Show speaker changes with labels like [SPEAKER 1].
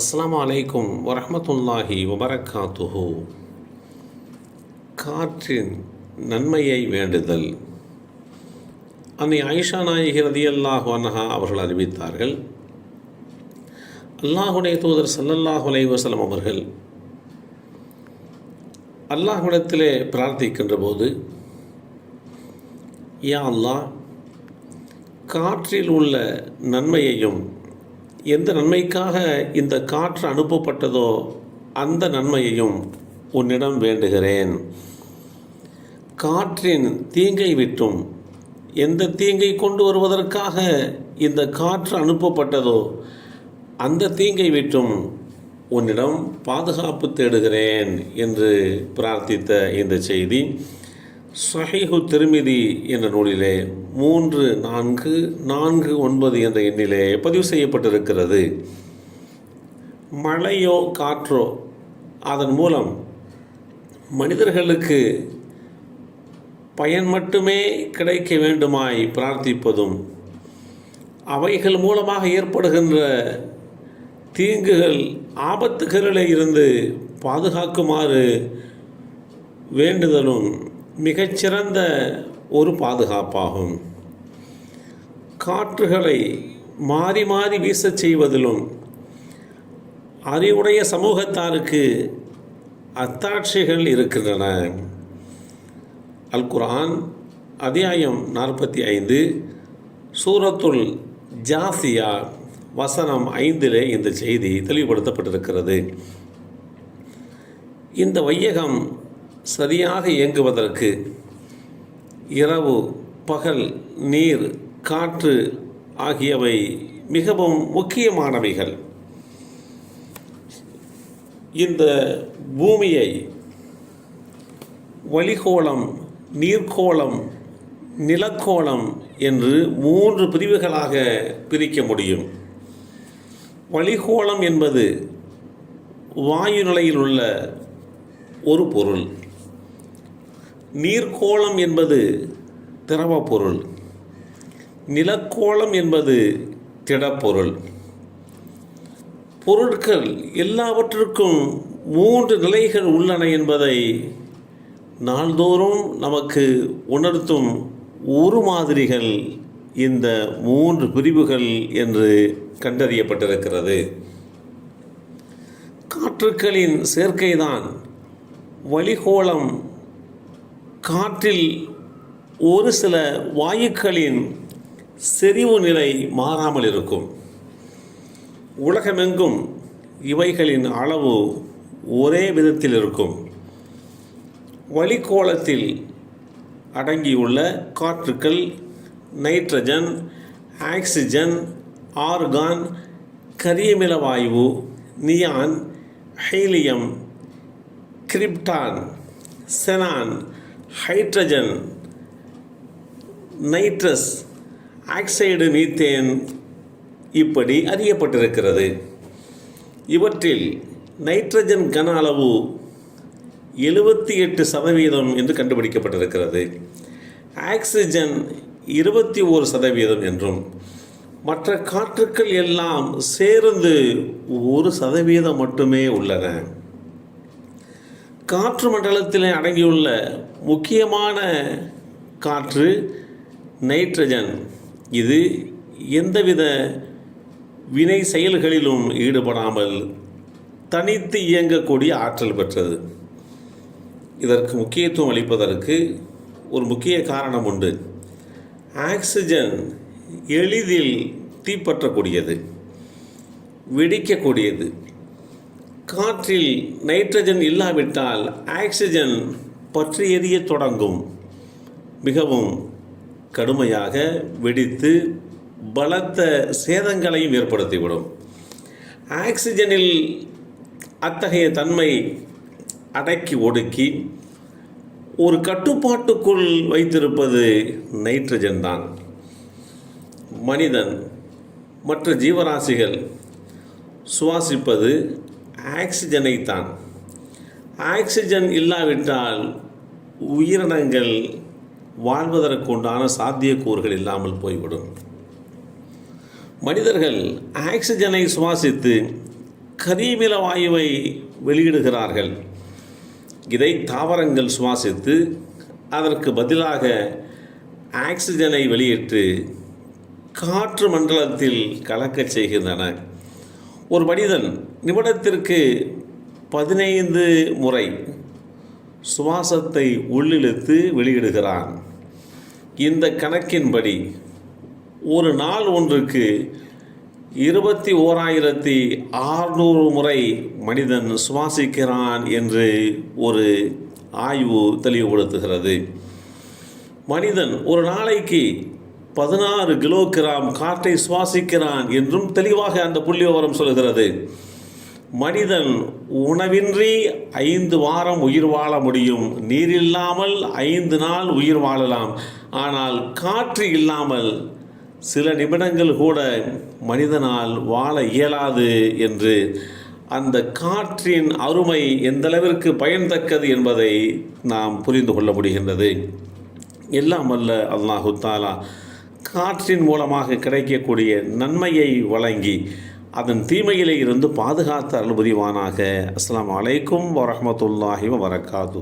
[SPEAKER 1] அஸ்லாம் அலைக்கும் வரமத்துல்லாஹி வபரகாத்துஹு. காற்றின் நன்மையை வேண்டுதல். அன்னை ஆயிஷா நாயகி ரதியல்லாஹு அன்ஹா அவர்கள் அறிவித்தார்கள். அல்லாஹுடைய தூதர் சல்லல்லாஹு அலைவசலம் அவர்கள் அல்லாஹுடத்திலே பிரார்த்திக்கின்ற போது யா அல்லாஹ் காற்றில் உள்ள நன்மையையும் எந்த நன்மைக்காக இந்த காற்று அனுப்பப்பட்டதோ அந்த நன்மையையும் உன்னிடம் வேண்டுகிறேன். காற்றின் தீங்கை விட்டும் எந்த தீங்கை கொண்டு வருவதற்காக இந்த காற்று அனுப்பப்பட்டதோ அந்த தீங்கை விட்டும் உன்னிடம் பாதுகாப்பு தேடுகிறேன் என்று பிரார்த்தித்த இந்த செய்தி. சஹிஹு திருமிதி என்ற நூலிலே மூன்று நான்கு நான்கு ஒன்பது என்ற எண்ணிலே பதிவு செய்யப்பட்டிருக்கிறது. மழையோ காற்றோ அதன் மூலம் மனிதர்களுக்கு பயன் மட்டுமே கிடைக்க வேண்டுமாய் பிரார்த்திப்பதும் அவைகள் மூலமாக ஏற்படுகின்ற தீங்குகள் ஆபத்துகளிலே இருந்து பாதுகாக்குமாறு வேண்டுதலும் மிகச்சிறந்த ஒரு பாதுகாப்பாகும். காற்றுகளை மாறி மாறி வீசச் செய்வதிலும் அறிவுடைய சமூகத்தாருக்கு அத்தாட்சிகள் இருக்கின்றன. அல் குரான் அத்தியாயம் நாற்பத்தி ஐந்து சூரத்துல் ஜாசியா வசனம் ஐந்திலே இந்த செய்தி தெளிவுபடுத்தப்பட்டிருக்கிறது. இந்த வையகம் சரியாக இயங்குவதற்கு இரவு பகல் நீர் காற்று ஆகியவை மிகவும் முக்கியமானவைகள். இந்த பூமியை வளிகோளம் நீர்க்கோளம் நிலக்கோளம் என்று மூன்று பிரிவுகளாக பிரிக்க முடியும். வளிகோளம் என்பது வாயு நிலையில் உள்ள ஒரு பொருள். நீர்க்கோளம் என்பது திரவ பொருள் நிலக்கோளம் என்பது திடப்பொருள். பொருட்கள் எல்லாவற்றிற்கும் மூன்று நிலைகள் உள்ளன என்பதை நாள்தோறும் நமக்கு உணர்த்தும் ஒரு மாதிரிகள் இந்த மூன்று பிரிவுகள் என்று கண்டறியப்பட்டிருக்கிறது. காற்றுக்களின் சேர்க்கைதான் வளிகோளம் காற்றில் ஒரு சில வாயுக்களின் செறிவு நிலை மாறாமல் இருக்கும். உலகமெங்கும் இவைகளின் அளவு ஒரே விதத்தில் இருக்கும். வளிக்கோளத்தில் அடங்கியுள்ள காற்றுக்கள் நைட்ரஜன் ஆக்சிஜன் ஆர்கான் கரியமில வாயு neon helium krypton xenon hydrogen nitrous oxide methane இப்படி அறியப்பட்டிருக்கிறது இவற்றில் நைட்ரஜன் கன அளவு எழுபத்தி எட்டு சதவீதம் என்று கண்டுபிடிக்கப்பட்டிருக்கிறது. ஆக்சிஜன் இருபத்தி ஓரு சதவீதம் என்றும் மற்ற காற்றுக்கள் எல்லாம் சேர்ந்து ஒரு சதவீதம் மட்டுமே உள்ளன. காற்று மண்டலத்தில் அடங்கியுள்ள முக்கியமான காற்று நைட்ரஜன். இது எந்தவித வினை செயல்களிலும் ஈடுபடாமல் தனித்து இயங்கக்கூடிய ஆற்றல் பெற்றது. இதற்கு முக்கியத்துவம் அளிப்பதற்கு ஒரு முக்கிய காரணம் உண்டு. ஆக்சிஜன் எளிதில் தீப்பற்றக்கூடியது வெடிக்கக்கூடியது. காற்றில் நைட்ரஜன் இல்லாவிட்டால் ஆக்சிஜன் பற்றி எரிய தொடங்கும். மிகவும் கடுமையாக வெடித்து பலத்த சேதங்களையும் ஏற்படுத்திவிடும். ஆக்சிஜனில் அத்தகைய தன்மை அடக்கி ஒடுக்கி ஒரு கட்டுப்பாட்டுக்குள் வைத்திருப்பது நைட்ரஜன் தான். மனிதன் மற்ற ஜீவராசிகள் சுவாசிப்பது ஆக்சிஜனை தான் ஆக்சிஜன் இல்லாவிட்டால் உயிரினங்கள் வாழ்வதற்குண்டான சாத்தியக்கூறுகள் இல்லாமல் போய்விடும். மனிதர்கள் ஆக்சிஜனை சுவாசித்து கரிமில வாயுவை வெளியிடுகிறார்கள். இதை தாவரங்கள் சுவாசித்து அதற்கு பதிலாக ஆக்சிஜனை வெளியிட்டு காற்று மண்டலத்தில் கலக்கச் செய்கின்றன. ஒரு மனிதன் நிமிடத்திற்கு பதினைந்து முறை சுவாசத்தை உள்ளிழுத்து வெளியிடுகிறான். இந்த கணக்கின்படி ஒரு நாள் ஒன்றுக்கு இருபத்தி ஓராயிரத்தி ஆறுநூறு முறை மனிதன் சுவாசிக்கிறான் என்று ஒரு ஆய்வு தெளிவுபடுத்துகிறது. மனிதன் ஒரு நாளைக்கு பதினாறு கிலோகிராம் காற்றை சுவாசிக்கிறான் என்றும் தெளிவாக அந்த புள்ளிவிவரம் சொல்கிறது மனிதன் உணவின்றி ஐந்து வாரம் உயிர் வாழ முடியும். நீர் இல்லாமல் ஐந்து நாள் உயிர் வாழலாம். ஆனால் காற்று இல்லாமல் சில நிமிடங்கள் கூட மனிதனால் வாழ இயலாது என்று. அந்த காற்றின் அருமை எந்தளவிற்கு பயன் தக்கது என்பதை நாம் புரிந்து கொள்ள முடிகின்றது. எல்லாம் அல்ல அல்லாஹு தாலா காற்றின் மூலமாக கிடைக்கக்கூடிய நன்மையை வழங்கி அதன் தீமையிலே இருந்து பாதுகாத்த அனுபதிவானாக அஸ்லாம் அலைக்கும் வரஹ்மத்துல்லாஹி வரக்காது